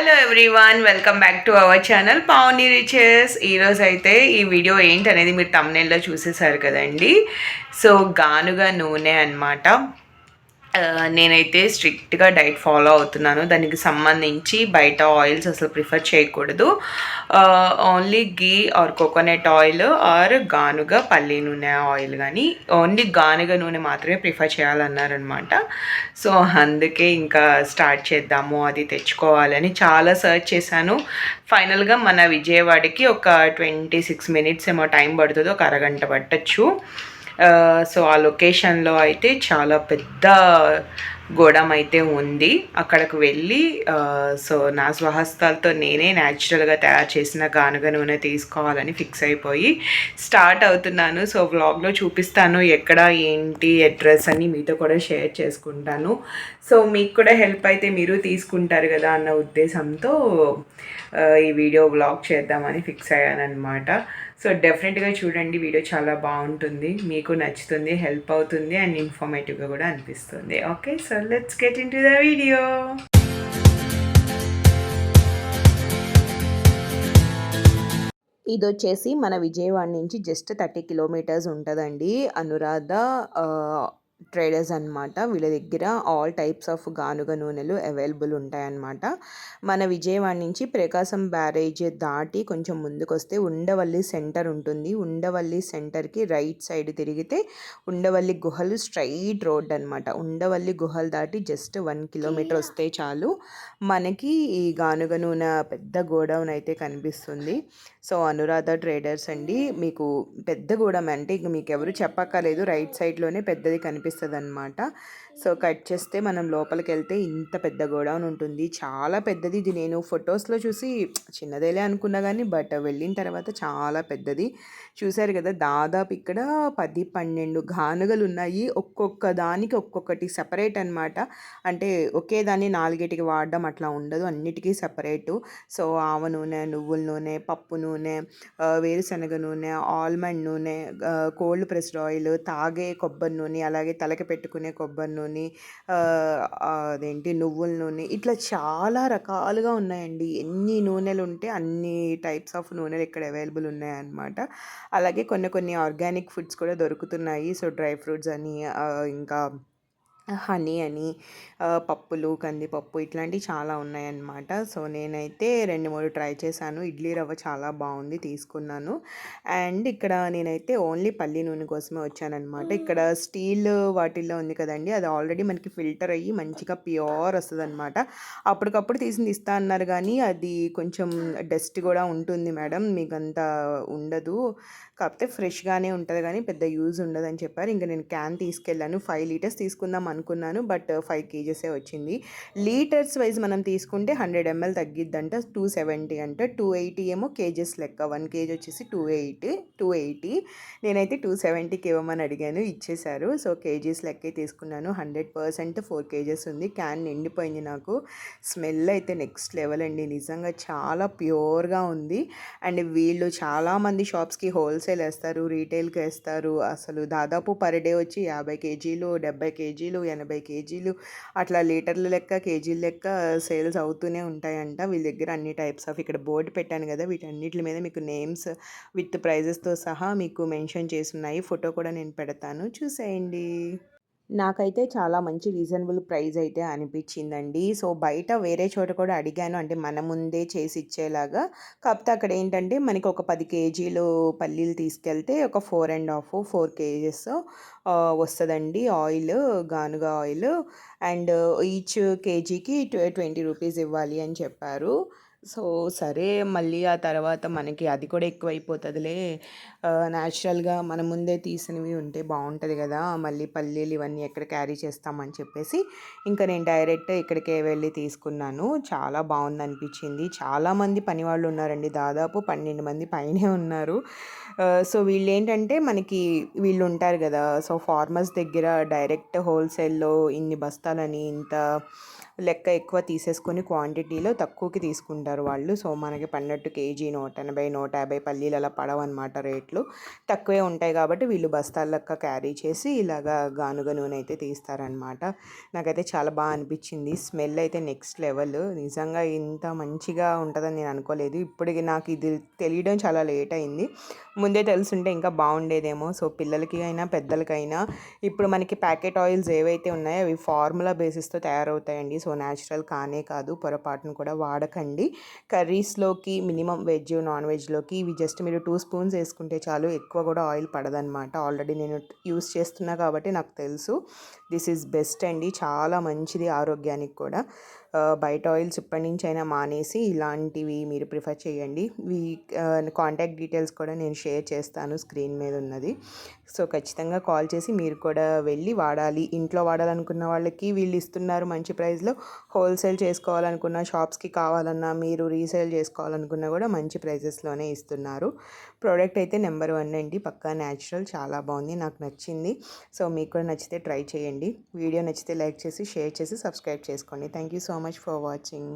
Hello everyone welcome back to our channel Pavani riches ఈరోజు అయితే ఈ వీడియో ఏంటి అనేది మీరు తమ్నేల్లో చూసేసారు కదండి. సో గానుగా నూనె అన్నమాట. నేనైతే స్ట్రిక్ట్గా డైట్ ఫాలో అవుతున్నాను. దానికి సంబంధించి బయట ఆయిల్స్ అసలు ప్రిఫర్ చేయకూడదు. Only ghee or coconut oil or గానుగ పల్లి నూనె ఆయిల్ కానీ ఓన్లీ గానుగ నూనె మాత్రమే ప్రిఫర్ చేయాలన్నారనమాట. సో అందుకే ఇంకా స్టార్ట్ చేద్దాము అది తెచ్చుకోవాలని చాలా సర్చ్ చేశాను. ఫైనల్గా మన విజయవాడకి ఒక ట్వంటీ సిక్స్ మినిట్స్ ఏమో టైం పడుతుంది ఒక అరగంట పట్టచ్చు. సో ఆ లొకేషన్లో అయితే చాలా పెద్ద గోడం అయితే ఉంది. అక్కడికి వెళ్ళి సో నా స్వహస్తాలతో నేనే న్యాచురల్గా తయారు చేసిన గానుగ నూనె తీసుకోవాలని ఫిక్స్ అయిపోయి స్టార్ట్ అవుతున్నాను. సో వ్లాగ్లో చూపిస్తాను ఎక్కడ ఏంటి అడ్రస్ అని మీతో కూడా షేర్ చేసుకుంటాను. సో మీకు కూడా హెల్ప్ అయితే మీరు తీసుకుంటారు కదా అన్న ఉద్దేశంతో ఈ వీడియో వ్లాగ్ చేద్దామని ఫిక్స్ అయ్యాను అనమాట సో డెఫినెట్గా చూడండి వీడియో చాలా బాగుంటుంది మీకు నచ్చుతుంది హెల్ప్ అవుతుంది అండ్ ఇన్ఫర్మేటివ్గా కూడా అనిపిస్తుంది. Okay so let's get into the video. ఇది వచ్చేసి మన విజయవాడ నుంచి జస్ట్ థర్టీ కిలోమీటర్స్ ఉంటుందండి అనురాధ ట్రేడర్స్ అన్నమాట. వీళ్ళ దగ్గర ఆల్ టైప్స్ ఆఫ్ గానుగ నూనెలు అవైలబుల్ ఉంటాయన్నమాట. మన విజయవాడ నుంచి ప్రకాశం బ్యారేజ్ దాటి కొంచెం ముందుకు వస్తే ఉండవల్లి సెంటర్ ఉంటుంది. ఉండవల్లి సెంటర్కి రైట్ సైడ్ తిరిగితే ఉండవల్లి గుహలు స్ట్రైట్ రోడ్ అన్నమాట. ఉండవల్లి గుహలు దాటి జస్ట్ వన్ కిలోమీటర్ వస్తే చాలు. మనకి ఈ గానుగ నూనె పెద్ద గోడౌన్ అయితే కనిపిస్తుంది. సో అనురాధ ట్రేడర్స్ అండి మీకు పెద్ద గోడౌన్ అంటే ఇక మీకు ఎవరు చెప్పక్కర్లేదు. రైట్ సైడ్లోనే పెద్దది కనిపిస్తుంది. అనమాట సో కట్ చేస్తే మనం లోపలికి వెళ్తే ఇంత పెద్ద గోడౌన్ ఉంటుంది. చాలా పెద్దది ఇది. నేను ఫొటోస్లో చూసి చిన్నదేలే అనుకున్నా కానీ బట్ వెళ్ళిన తర్వాత చాలా పెద్దది. చూశారు కదా దాదాపు ఇక్కడ పది పన్నెండు గానుగలు ఉన్నాయి ఒక్కొక్క దానికి ఒక్కొక్కటి సపరేట్ అనమాట అంటే ఒకే దాన్ని నాలుగేటికి వాడడం అట్లా ఉండదు. అన్నిటికీ సపరేటు సో ఆవ నూనె నువ్వుల నూనె పప్పు నూనె వేరుశనగ నూనె ఆల్మండ్ నూనె కోల్డ్ ప్రెస్డ్ ఆయిల్ తాగే కొబ్బరి నూనె అలాగే తలకి పెట్టుకునే కొబ్బరి నూనె అదేంటి నువ్వుల నూనె ఇట్లా చాలా రకాలుగా ఉన్నాయండి. ఎన్ని నూనెలు ఉంటే అన్ని టైప్స్ ఆఫ్ నూనెలు ఇక్కడ అవైలబుల్ ఉన్నాయన్నమాట. అలాగే కొన్ని కొన్ని ఆర్గానిక్ ఫుడ్స్ కూడా దొరుకుతున్నాయి. సో డ్రై ఫ్రూట్స్ అని ఇంకా హనీ అని పప్పులు కందిపప్పు ఇట్లాంటివి చాలా ఉన్నాయన్నమాట. సో నేనైతే రెండు మూడు ట్రై చేశాను. ఇడ్లీ రవ్వ చాలా బాగుంది తీసుకున్నాను. అండ్ ఇక్కడ నేనైతే ఓన్లీ పల్లి నూనె కోసమే వచ్చానన్నమాట. ఇక్కడ స్టీల్ వాటిల్లో ఉంది కదండి అది ఆల్రెడీ మనకి ఫిల్టర్ అయ్యి మంచిగా ప్యూర్ వస్తుంది అనమాట అప్పటికప్పుడు తీసింది ఇస్తా అన్నారు కానీ అది కొంచెం డస్ట్ కూడా ఉంటుంది మేడం మీకు అంత ఉండదు. కాకపోతే ఫ్రెష్గానే ఉంటుంది కానీ పెద్ద యూజ్ ఉండదని చెప్పారు. ఇంకా నేను క్యాన్ తీసుకెళ్ళాను. ఫైవ్ లీటర్స్ తీసుకుందాం అనుకున్నాను బట్ ఫైవ్ కేజెసే వచ్చింది. లీటర్స్ వైజ్ మనం తీసుకుంటే హండ్రెడ్ ఎంఎల్ తగ్గిద్దంట టూ సెవెంటీ అంట టూ ఎయిటీ ఏమో కేజెస్ లెక్క. వన్ కేజీ వచ్చేసి టూ ఎయిటీ టూ ఎయిటీ. నేనైతే టూ సెవెంటీకి ఇవ్వమని అడిగాను ఇచ్చేశారు. సో కేజీస్ లెక్కే తీసుకున్నాను హండ్రెడ్ పర్సెంట్ ఫోర్ కేజెస్ ఉంది. క్యాన్ నిండిపోయింది నాకు. స్మెల్ అయితే నెక్స్ట్ లెవెల్ అండి నిజంగా చాలా ప్యూర్గా ఉంది. అండ్ వీళ్ళు చాలామంది షాప్స్కి హోల్సేల్ వేస్తారు రీటైల్కి వేస్తారు. అసలు దాదాపు పర్ డే వచ్చి యాభై కేజీలు డెబ్బై కేజీలు ఎనభై కేజీలు అట్లా లీటర్ల లెక్క కేజీల లెక్క సేల్స్ అవుతూనే ఉంటాయంట. వీళ్ళ దగ్గర అన్ని టైప్స్ ఆఫ్ ఇక్కడ బోర్డు పెట్టాను కదా వీటన్నిటి మీద మీకు నేమ్స్ విత్ ప్రైజెస్తో సహా మీకు మెన్షన్ చేసి ఉన్నాయి. ఫోటో కూడా నేను పెడతాను. చూసేయండి. నాకైతే చాలా మంచి రీజనబుల్ ప్రైస్ అయితే అనిపించిందండి. సో బయట వేరే చోట కూడా అడిగాను. అంటే మన ముందే చేసి ఇచ్చేలాగా. కాకపోతే అక్కడ ఏంటంటే మనకి ఒక పది కేజీలు పల్లీలు తీసుకెళ్తే ఒక four and half four kgs వస్తుందండి ఆయిల్ గానుగ ఆయిల్. అండ్ ఈచ్ కేజీకి ట్వంటీ రూపీస్ ఇవ్వాలి అని చెప్పారు. సో సరే మళ్ళీ ఆ తర్వాత మనకి అది కూడా ఎక్కువైపోతుందిలే. న్యాచురల్గా మన ముందే తీసినవి ఉంటే బాగుంటుంది కదా మళ్ళీ పల్లీలు ఇవన్నీ ఎక్కడ క్యారీ చేస్తామని చెప్పేసి ఇంకా నేను డైరెక్ట్ ఇక్కడికే వెళ్ళి తీసుకున్నాను. చాలా బాగుంది అనిపించింది చాలామంది పని వాళ్ళు ఉన్నారండి. దాదాపు పన్నెండు మంది పైనే ఉన్నారు. సో వీళ్ళు ఏంటంటే మనకి వీళ్ళు ఉంటారు కదా సో ఫార్మర్స్ దగ్గర డైరెక్ట్ హోల్సేల్లో ఇన్ని బస్తాలని ఇంత లెక్క ఎక్కువ తీసేసుకొని క్వాంటిటీలో తక్కువకి తీసుకుంటారు వాళ్ళు. సో మనకి పన్నెట్టు కేజీ నూట ఎనభై నూట యాభై పల్లీలు అలా పడవన్నమాట రేట్లు. తక్కువే ఉంటాయి కాబట్టి వీళ్ళు బస్తాల లెక్క క్యారీ చేసి ఇలాగా గానుగ నూనె అయితే తీస్తారనమాట నాకైతే చాలా బాగా అనిపించింది. స్మెల్ అయితే నెక్స్ట్ లెవెల్. నిజంగా ఇంత మంచిగా ఉంటుందని నేను అనుకోలేదు. ఇప్పటికి నాకు ఇది తెలియడం చాలా లేట్ అయింది. ముందే తెలుసుంటే ఇంకా బాగుండేదేమో. సో పిల్లలకి అయినా పెద్దలకైనా. ఇప్పుడు మనకి ప్యాకెట్ ఆయిల్స్ ఏవైతే ఉన్నాయో అవి ఫార్ములా బేసిస్తో తయారవుతాయండి. సో న్యాచురల్ కానే కాదు పొరపాటును కూడా వాడకండి. కర్రీస్లోకి మినిమం వెజ్ నాన్ వెజ్లోకి ఇవి జస్ట్ మీరు టూ స్పూన్స్ వేసుకుంటే చాలు ఎక్కువ కూడా ఆయిల్ పడదనమాట ఆల్రెడీ నేను యూస్ చేస్తున్నా కాబట్టి నాకు తెలుసు. దిస్ ఈజ్ బెస్ట్ అండి చాలా మంచిది ఆరోగ్యానికి కూడా. బయట ఆయిల్స్ ఇప్పటి నుంచి అయినా మానేసి ఇలాంటివి మీరు ప్రిఫర్ చేయండి. వీ కాంటాక్ట్ డీటెయిల్స్ కూడా నేను షేర్ చేస్తాను స్క్రీన్ మీద ఉన్నది. సో ఖచ్చితంగా కాల్ చేసి మీరు కూడా వెళ్ళి వాడాలి. ఇంట్లో వాడాలనుకున్న వాళ్ళకి వీళ్ళు ఇస్తున్నారు మంచి ప్రైస్లో. హోల్సేల్ చేసుకోవాలనుకున్న షాప్స్కి కావాలన్నా మీరు రీసేల్ చేసుకోవాలనుకున్నా కూడా మంచి ప్రైజెస్లోనే ఇస్తున్నారు. ప్రోడక్ట్ అయితే నెంబర్ వన్ అండి. పక్కా న్యాచురల్. చాలా బాగుంది. నాకు నచ్చింది. సో మీకు కూడా నచ్చితే ట్రై చేయండి. వీడియో నచ్చితే లైక్ చేసి షేర్ చేసి సబ్స్క్రైబ్ చేసుకోండి. Thank you so much for watching